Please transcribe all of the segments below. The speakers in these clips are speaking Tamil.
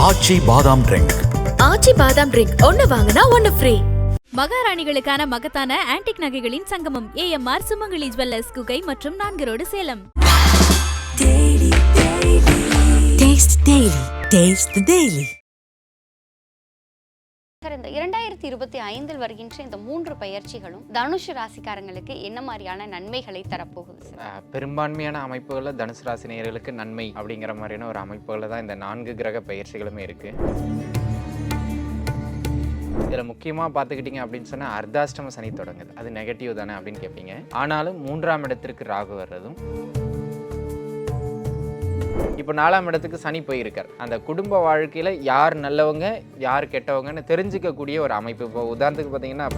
ஆச்சி பாதாம் ட்ரிங்க் ஆச்சி பாதாம் ட்ரிங்க் ஒன்னு வாங்கினா ஒன்னு ஃப்ரீ மகாராணிகளுக்கான மகத்தான ஆன்டிக் நகைகளின் சங்கமம். ஏஎம்ஆர் சுமங்கலி ஜுவல்லர்ஸ் குகை மற்றும் நான்கு ரோடு சேலம் Taste இந்த இரண்டாயிரத்தி இருபத்தி ஐந்தில் வருகின்ற இந்த மூன்று பயிற்சிகளும் தனுஷ் ராசிக்காரங்களுக்கு என்ன மாதிரியான நன்மைகளை தரப்போகுது பெரும்பான்மையான அமைப்புகளில் தனுசு ராசி நேயர்களுக்கு நன்மை அப்படிங்கிற மாதிரியான ஒரு அமைப்புகளில் தான் இந்த நான்கு கிரக பயிற்சிகளுமே இருக்குது இதில் முக்கியமாக பார்த்துக்கிட்டிங்க அப்படின்னு சொன்னால் அர்த்தாஷ்டம சனி தொடங்குது. அது நெகட்டிவ் தானே அப்படின்னு கேட்பீங்க ஆனாலும் மூன்றாம் இடத்திற்கு ராகு வர்றதும் இப்போ நாலாம் இடத்துக்கு சனி போயிருக்கார். அந்த குடும்ப வாழ்க்கையில் யார் நல்லவங்க யார் கெட்டவங்கன்னு தெரிஞ்சுக்கக்கூடிய ஒரு அமைப்பு. இப்போ உதாரணத்துக்கு பார்த்தீங்கன்னா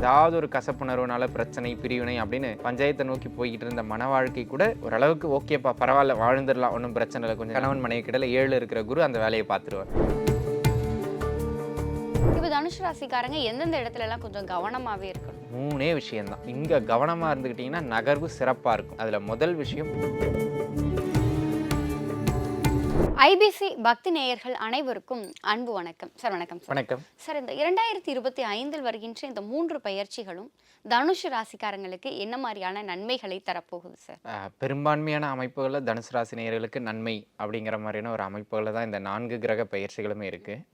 ஏதாவது ஒரு கசப்புணர்வுனால பிரச்சனை பிரிவினை அப்படின்னு பஞ்சாயத்தை நோக்கி போய்கிட்டு இருந்த மன வாழ்க்கை கூட ஓரளவுக்கு ஓகேப்பா பரவாயில்ல வாழ்ந்துடலாம் ஒன்றும் பிரச்சனை இல்லை. கொஞ்சம் கணவன் மனைவி கிடல ஏழு இருக்கிற குரு அந்த வேலையை பார்த்துருவார். இப்போ தனுஷ் ராசிக்காரங்க எந்தெந்த இடத்துல எல்லாம் கொஞ்சம் கவனமாகவே இருக்கணும்? மூணே விஷயம்தான். இங்கே கவனமாக இருந்துக்கிட்டிங்கன்னா நகர்வு சிறப்பாக இருக்கும். அதில் முதல் விஷயம் ஐபிசி பக்தி நேயர்கள் அனைவருக்கும் அன்பு வணக்கம். சார் வணக்கம் வணக்கம். சார் இந்த இரண்டாயிரத்தி இருபத்தி ஐந்தில் வருகின்ற இந்த மூன்று பயிற்சிகளும் தனுஷ் ராசிக்காரங்களுக்கு என்ன மாதிரியான நன்மைகளை தரப்போகுது சார்? பெரும்பான்மையான அமைப்புகளில் தனுசு ராசி நேயர்களுக்கு நன்மை அப்படிங்கிற மாதிரியான ஒரு அமைப்புகளில் தான் இந்த நான்கு கிரக பயிற்சிகளுமே இருக்குது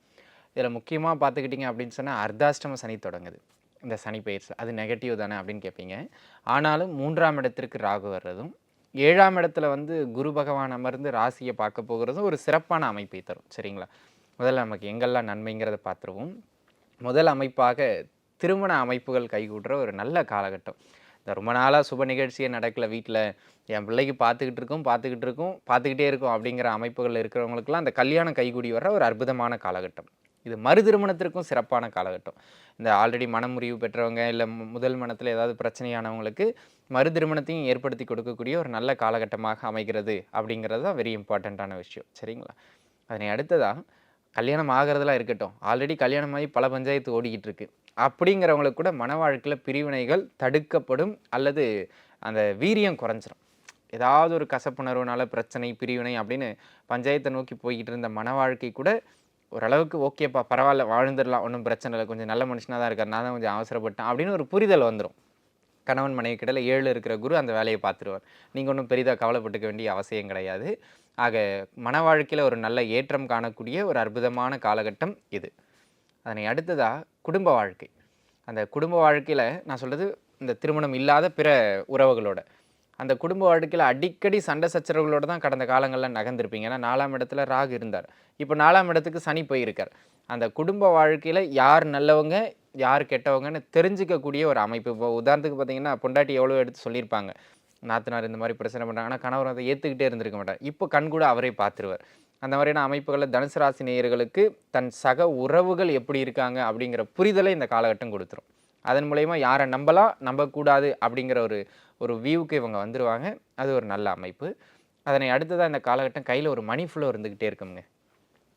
இதில் முக்கியமாக பார்த்துக்கிட்டிங்க அப்படின்னு சொன்னால் அர்த்தாஷ்டம சனி தொடங்குது. இந்த சனி பயிற்சி அது நெகட்டிவ் தானே அப்படின்னு கேட்பீங்க ஆனாலும் மூன்றாம் இடத்திற்கு ராகு வர்றதும் ஏழாம் இடத்துல வந்து குரு பகவான் அமர்ந்து ராசியை பார்க்க போகிறதும் ஒரு சிறப்பான அமைப்பை தரும். சரிங்களா? முதல்ல நமக்கு எங்கெல்லாம் நன்மைங்கிறத பார்த்துருவோம். முதல் அமைப்பாக திருமண அமைப்புகள் கைகூடுற ஒரு நல்ல காலகட்டம். இந்த ரொம்ப நாளாக சுப நிகழ்ச்சியே நடக்கல வீட்டில் என் பிள்ளைக்கு பார்த்துக்கிட்டு இருக்கோம் பார்த்துக்கிட்டு இருக்கோம் பார்த்துக்கிட்டே இருக்கும் அப்படிங்கிற அமைப்புகள் இருக்கிறவங்களுக்குலாம் அந்த கல்யாணம் கைகூடி வர ஒரு அற்புதமான காலகட்டம். இது மறு திருமணத்திற்கும் சிறப்பான காலகட்டம். இந்த ஆல்ரெடி மனமுறிவு பெற்றவங்க இல்லை முதல் மனத்தில் ஏதாவது பிரச்சனையானவங்களுக்கு மறு திருமணத்தையும் ஏற்படுத்தி கொடுக்கக்கூடிய ஒரு நல்ல காலகட்டமாக அமைகிறது அப்படிங்கிறது தான் வெரி இம்பார்ட்டண்ட்டான விஷயம். சரிங்களா? அதனை அடுத்ததாக கல்யாணம் ஆகிறதெல்லாம் இருக்கட்டும். ஆல்ரெடி கல்யாணம் ஆகி பல பஞ்சாயத்து ஓடிக்கிட்டு இருக்கு. அப்படிங்கிறவங்களுக்கு கூட மன வாழ்க்கையில் பிரிவினைகள் தடுக்கப்படும் அல்லது அந்த வீரியம் குறைஞ்சிரும். ஏதாவது ஒரு கசப்புணர்வுனால பிரச்சனை பிரிவினை அப்படின்னு பஞ்சாயத்தை நோக்கி போய்கிட்டு இருந்த மன வாழ்க்கை கூட ஓரளவுக்கு ஓகேப்பா பரவாயில்ல வாழ்ந்துடலாம் ஒன்றும் பிரச்சனை இல்லை. கொஞ்சம் நல்ல மனுஷனாக தான் இருக்கார். நான் தான் கொஞ்சம் அவசரப்பட்டேன். அப்படின்னு ஒரு புரிதல் வந்துடும் கணவன் மனைவி கிட்டல ஏழு இருக்கிற குரு அந்த வேலையை பார்த்துருவார். நீங்கள் ஒன்றும் பெரிதாக கவலைப்பட்டுக்க வேண்டிய அவசியம் கிடையாது. ஆக மன வாழ்க்கையில் ஒரு நல்ல ஏற்றம் காணக்கூடிய ஒரு அற்புதமான காலகட்டம் இது. அதனை அடுத்ததாக குடும்ப வாழ்க்கை. அந்த குடும்ப வாழ்க்கையில் நான் சொல்கிறது இந்த திருமணம் இல்லாத பிற உறவுகளோட. அந்த குடும்ப வாழ்க்கையில் அடிக்கடி சண்டை சச்சரவுகளோடு தான் கடந்த காலங்களில் நகர்ந்திருப்பீங்க. ஏன்னா நாலாம் இடத்துல ராகு இருந்தார். இப்போ நாலாம் இடத்துக்கு சனி போயிருக்கார். அந்த குடும்ப வாழ்க்கையில் யார் நல்லவங்க யார் கெட்டவங்கன்னு தெரிஞ்சிக்கக்கூடிய ஒரு அமைப்பு. இப்போ உதாரணத்துக்கு பார்த்தீங்கன்னா பொண்டாட்டி எவ்வளோ எடுத்து சொல்லியிருப்பாங்க. நாத்தனார் இந்த மாதிரி பிரச்சனை பண்ணுறாங்க ஆனால் கணவர் அதை ஏற்றுக்கிட்டே இருந்திருக்க மாட்டார். இப்போ கண்கூட அவரே பார்த்துருவார். அந்த மாதிரியான அமைப்புகளில் தனுசு ராசி நேயர்களுக்கு தன் சக உறவுகள் எப்படி இருக்காங்க அப்படிங்கிற புரிதலை இந்த காலகட்டம் கொடுத்துரும். அதன் மூலயமா யாரை நம்பலாம் நம்பக்கூடாது அப்படிங்கிற ஒரு ஒரு வியூவுக்கு இவங்க வந்துடுவாங்க அது ஒரு நல்ல அமைப்பு. அதனை அடுத்ததாக இந்த காலகட்டம் கையில் ஒரு மணி ஃப்ளோ இருந்துக்கிட்டே இருக்குங்க.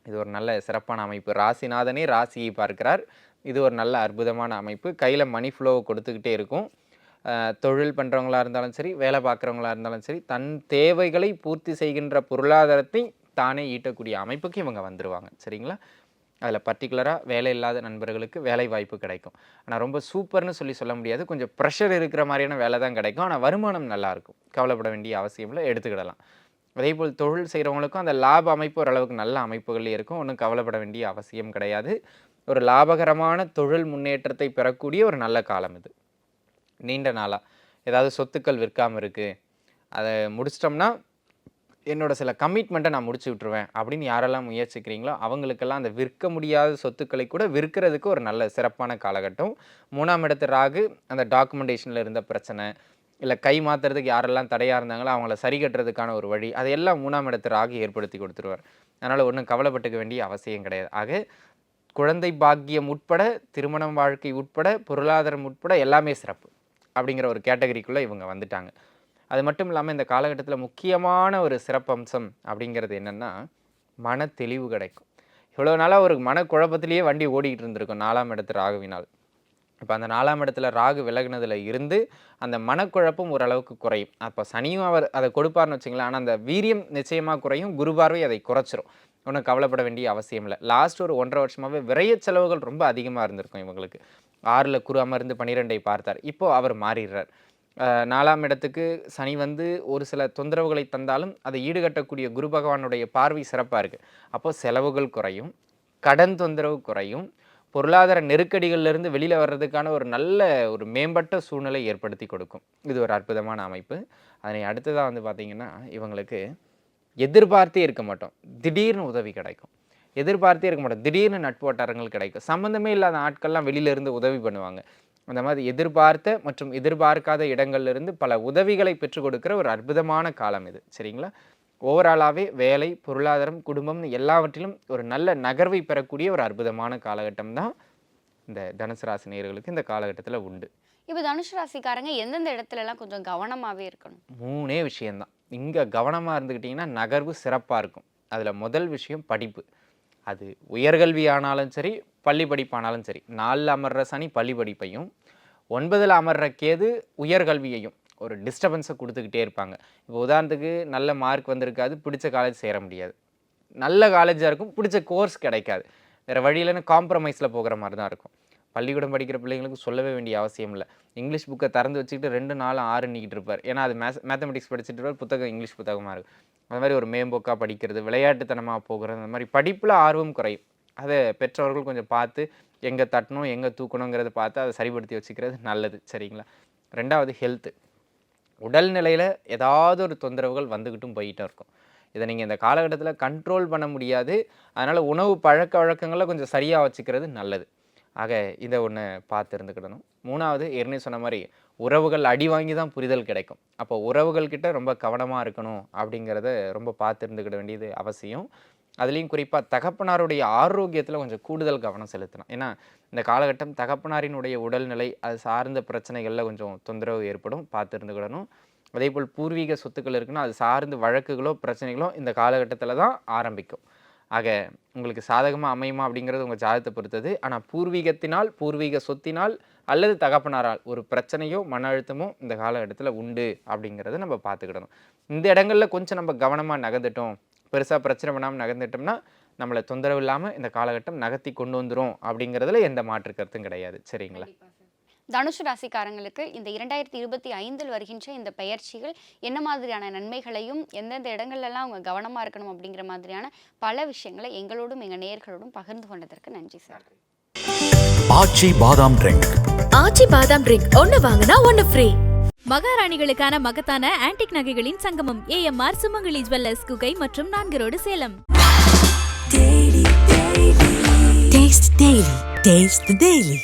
இது ஒரு நல்ல சிறப்பான அமைப்பு. ராசிநாதனே ராசியை பார்க்கிறார். இது ஒரு நல்ல அற்புதமான அமைப்பு. கையில் மணி ஃப்ளோவை கொடுத்துக்கிட்டே இருக்கும். தொழில் பண்ணுறவங்களா இருந்தாலும் சரி வேலை பார்க்குறவங்களா இருந்தாலும் சரி தன் தேவைகளை பூர்த்தி செய்கின்ற பொருளாதாரத்தை தானே ஈட்டக்கூடிய அமைப்புக்கு இவங்க வந்துடுவாங்க சரிங்களா? அதில் பர்டிகுலராக வேலை இல்லாத நண்பர்களுக்கு வேலை வாய்ப்பு கிடைக்கும். ஆனால் ரொம்ப சூப்பர்னு சொல்லி சொல்ல முடியாது. கொஞ்சம் ப்ரெஷர் இருக்கிற மாதிரியான வேலை தான் கிடைக்கும். ஆனால் வருமானம் நல்லாயிருக்கும் கவலைப்பட வேண்டிய அவசியம் இல்லை. எடுத்துக்கிடலாம். அதே போல் தொழில் செய்கிறவங்களுக்கும் அந்த லாப அமைப்பு ஓரளவுக்கு நல்ல அமைப்புகள் இருக்கும். ஒன்றும் கவலைப்பட வேண்டிய அவசியம் கிடையாது. ஒரு லாபகரமான தொழில் முன்னேற்றத்தை பெறக்கூடிய ஒரு நல்ல காலம் இது. நீண்ட நாளாக ஏதாவது சொத்துக்கள் விற்காமல் இருக்குது அதை முடிச்சிட்டோம்னா என்னோட சில கமிட்மெண்ட்டை நான் முடிச்சு விட்டுருவேன் அப்படின்னு யாரெல்லாம் முயற்சிக்கிறீங்களோ அவங்களுக்கெல்லாம் அந்த விற்க முடியாத சொத்துக்களை கூட விற்கிறதுக்கு ஒரு நல்ல சிறப்பான காலகட்டம். மூணாம் இடத்து ராகு அந்த டாக்குமெண்டேஷனில் இருந்த பிரச்சனை இல்லை கை மாற்றுறதுக்கு யாரெல்லாம் தடையாக இருந்தாங்களோ அவங்கள சரி கட்டுறதுக்கான ஒரு வழி அதையெல்லாம் மூணாம் இடத்து ராகு ஏற்படுத்தி கொடுத்துருவார். அதனால் ஒன்றும் கவலைப்பட்டுக்க வேண்டிய அவசியம் கிடையாது. ஆக குழந்தை பாக்கியம் உட்பட திருமணம் வாழ்க்கை உட்பட பொருளாதாரம் உட்பட எல்லாமே சிறப்பு அப்படிங்கிற ஒரு கேட்டகரிக்குள்ளே இவங்க வந்துட்டாங்க. அது மட்டும் இல்லாமல் இந்த காலகட்டத்தில் முக்கியமான ஒரு சிறப்பம்சம் அப்படிங்கிறது என்னென்னா மன தெளிவு கிடைக்கும். இவ்வளோ நாளாக ஒரு மனக்குழப்பத்திலேயே வண்டி ஓடிக்கிட்டு இருந்திருக்கும் நாலாம் இடத்து ராகுவினால். இப்போ அந்த நாலாம் இடத்துல ராகு விலகினதில் இருந்து அந்த மனக்குழப்பம் ஓரளவுக்கு குறையும். அப்போ சனியும் அவர் அதை கொடுப்பார்னு வச்சுங்களேன் ஆனால் அந்த வீரியம் நிச்சயமாக குறையும் குருபார்வை அதை குறைச்சிரும். ஒன்றும் கவலைப்பட வேண்டிய அவசியம் இல்லை. லாஸ்ட் ஒரு ஒன்றரை வருஷமாகவே விரைய செலவுகள் ரொம்ப அதிகமாக இருந்திருக்கும் இவங்களுக்கு. ஆறில் குரு அமர்ந்து பன்னிரெண்டை பார்த்தார். இப்போது அவர் மாறிடுறார். நாலாம் இடத்துக்கு சனி வந்து ஒரு சில தொந்தரவுகளை தந்தாலும் அதை ஈடுகட்டக்கூடிய குரு பகவானுடைய பார்வை சிறப்பாக இருக்குது அப்போ செலவுகள் குறையும் கடன் தொந்தரவு குறையும் பொருளாதார நெருக்கடிகள்லேருந்து வெளியில் வர்றதுக்கான ஒரு நல்ல ஒரு மேம்பட்ட சூழ்நிலை ஏற்படுத்தி கொடுக்கும். இது ஒரு அற்புதமான அமைப்பு. அதனை அடுத்ததாக வந்து பார்த்திங்கன்னா இவங்களுக்கு எதிர்பார்த்தே இருக்க மாட்டோம். திடீர்னு உதவி கிடைக்கும். எதிர்பார்த்தே இருக்க மாட்டோம். திடீர்னு நட்பு வட்டாரங்கள் கிடைக்கும். சம்மந்தமே இல்லாத ஆட்கள்லாம் வெளியிலேருந்து உதவி பண்ணுவாங்க. அந்த மாதிரி எதிர்பார்த்த மற்றும் எதிர்பார்க்காத இடங்கள்ல இருந்து பல உதவிகளை பெற்றுக் கொடுக்கிற ஒரு அற்புதமான காலம் இது. சரிங்களா? ஓவராலாகவே வேலை பொருளாதாரம் குடும்பம் எல்லாவற்றிலும் ஒரு நல்ல நகர்வை பெறக்கூடிய ஒரு அற்புதமான காலகட்டம் தான் இந்த தனுசு ராசி நேயர்களுக்கு இந்த காலகட்டத்தில் உண்டு. இப்போ தனுஷ் ராசிக்காரங்க எந்தெந்த இடத்துல எல்லாம் கொஞ்சம் கவனமாவே இருக்கணும்? மூணே விஷயம்தான். இங்கே கவனமாக இருந்துக்கிட்டிங்கன்னா நகர்வு சிறப்பாக இருக்கும். அதில் முதல் விஷயம் படிப்பு. அது உயர்கல்வி ஆனாலும் சரி பள்ளி படிப்பானாலும் சரி நாலில் அமர்ற சனி பள்ளி படிப்பையும் ஒன்பதில் அமர்ற கேது உயர்கல்வியையும் ஒரு டிஸ்டர்பன்ஸை கொடுத்துக்கிட்டே இருப்பாங்க. இப்போ உதாரணத்துக்கு நல்ல மார்க் வந்திருக்காது பிடிச்ச காலேஜ் சேர முடியாது. நல்ல காலேஜாக இருக்கும் பிடிச்ச கோர்ஸ் கிடைக்காது. வேறு வழியிலன்னு காம்ப்ரமைஸில் போகிற மாதிரி தான் இருக்கும். பள்ளிக்கூடம் படிக்கிற பிள்ளைங்களுக்கு சொல்லவே வேண்டிய அவசியம் இல்லை. இங்கிலீஷ் புக்கை திறந்து வச்சுக்கிட்டு ரெண்டு நாள் ஆறு நீக்கிட்டு இருப்பார். ஏன்னா அது மேத் மேத்தமெட்டிக்ஸ் படிச்சுட்டு இருப்பார் புத்தகம் இங்கிலீஷ் புத்தகமாக இருக்கும். அந்த மாதிரி ஒரு மேம்போக்காக படிக்கிறது விளையாட்டுத்தனமாக போகிறது அந்த மாதிரி படிப்பில் ஆர்வம் குறையும். அதை பெற்றவர்கள் கொஞ்சம் பார்த்து எங்கே தட்டணும் எங்கே தூக்கணுங்கிறத பார்த்து அதை சரிப்படுத்தி வச்சுக்கிறது நல்லது. சரிங்களா? ரெண்டாவது ஹெல்த்து உடல்நிலையில் ஏதாவது ஒரு தொந்தரவுகள் வந்துக்கிட்டும் போயிட்டும் இருக்கும். இதை நீங்கள் இந்த காலகட்டத்தில் கண்ட்ரோல் பண்ண முடியாது. அதனால் உணவு பழக்க வழக்கங்களை கொஞ்சம் சரியாக வச்சுக்கிறது நல்லது. ஆக இதை ஒன்று பார்த்து இருந்துக்கிடணும். மூணாவது ஏற்கனவே சொன்ன மாதிரி உறவுகள் அடி வாங்கி தான் புரிதல் கிடைக்கும். அப்போ உறவுகள்கிட்ட ரொம்ப கவனமாக இருக்கணும் அப்படிங்கிறத ரொம்ப பார்த்து இருந்துக்கிட வேண்டியது அவசியம். அதுலேயும் குறிப்பாக தகப்பனாருடைய ஆரோக்கியத்தில் கொஞ்சம் கூடுதல் கவனம் செலுத்தணும். ஏன்னா இந்த காலகட்டம் தகப்பனாரினுடைய உடல்நிலை அது சார்ந்த பிரச்சனைகளில் கொஞ்சம் தொந்தரவு ஏற்படும் பார்த்து இருந்துக்கிடணும் அதே போல் பூர்வீக சொத்துக்கள் இருக்குன்னா அது சார்ந்து வழக்குகளோ பிரச்சனைகளோ இந்த காலகட்டத்தில் தான் ஆரம்பிக்கும். ஆக உங்களுக்கு சாதகமாக அமையுமா அப்படிங்கிறது உங்கள் ஜாதகத்தை பொறுத்தது. ஆனால் பூர்வீகத்தினால் பூர்வீக சொத்தினால் அல்லது தகப்பனாரால் ஒரு பிரச்சனையோ மன அழுத்தமோ இந்த காலகட்டத்தில் உண்டு அப்படிங்கிறத நம்ம பார்த்துக்கிடணும். இந்த இடங்களில் கொஞ்சம் நம்ம கவனமாக நகர்ந்துட்டோம் பெருசாக பிரச்சனை பண்ணாமல் நகர்ந்துட்டோம்னா நம்மளை தொந்தரவு இல்லாமல் இந்த காலகட்டம் நகர்த்தி கொண்டு வந்துரும் அப்படிங்கிறதுல எந்த மாற்று கருத்தும் கிடையாது. சரிங்களா? தனுஷ் ராசிக்காரங்களுக்கு இந்த இரண்டாயிரத்தி இருபத்தி ஐந்தில் வருகின்ற இந்த பெயர்ச்சிகள் என்ன மாதிரியான நன்மைகளையும் எந்தெந்த இடங்கள்லாம் அவங்க கவனமா இருக்கணும் அப்படிங்கிற மாதிரியான பல விஷயங்களை எங்களோடும் எங்க நேயர்களோடும் பகிர்ந்து கொண்டதற்கு நன்றி சார். ஆச்சி பாதாம் ட்ரிங்க். ஆச்சி பாதாம் ட்ரிங்க் ஒன்னு வாங்கினா ஒன்னு ஃப்ரீ. மகாராணிகளுக்கான மகத்தான ஆன்டிக் நகைகளின் சங்கமம் ஏஎம்ஆர் சுமங்கலி ஜுவல்லர்ஸ் குகை மற்றும் நான்கரோடு Salem Taste the Daily. Taste the Daily.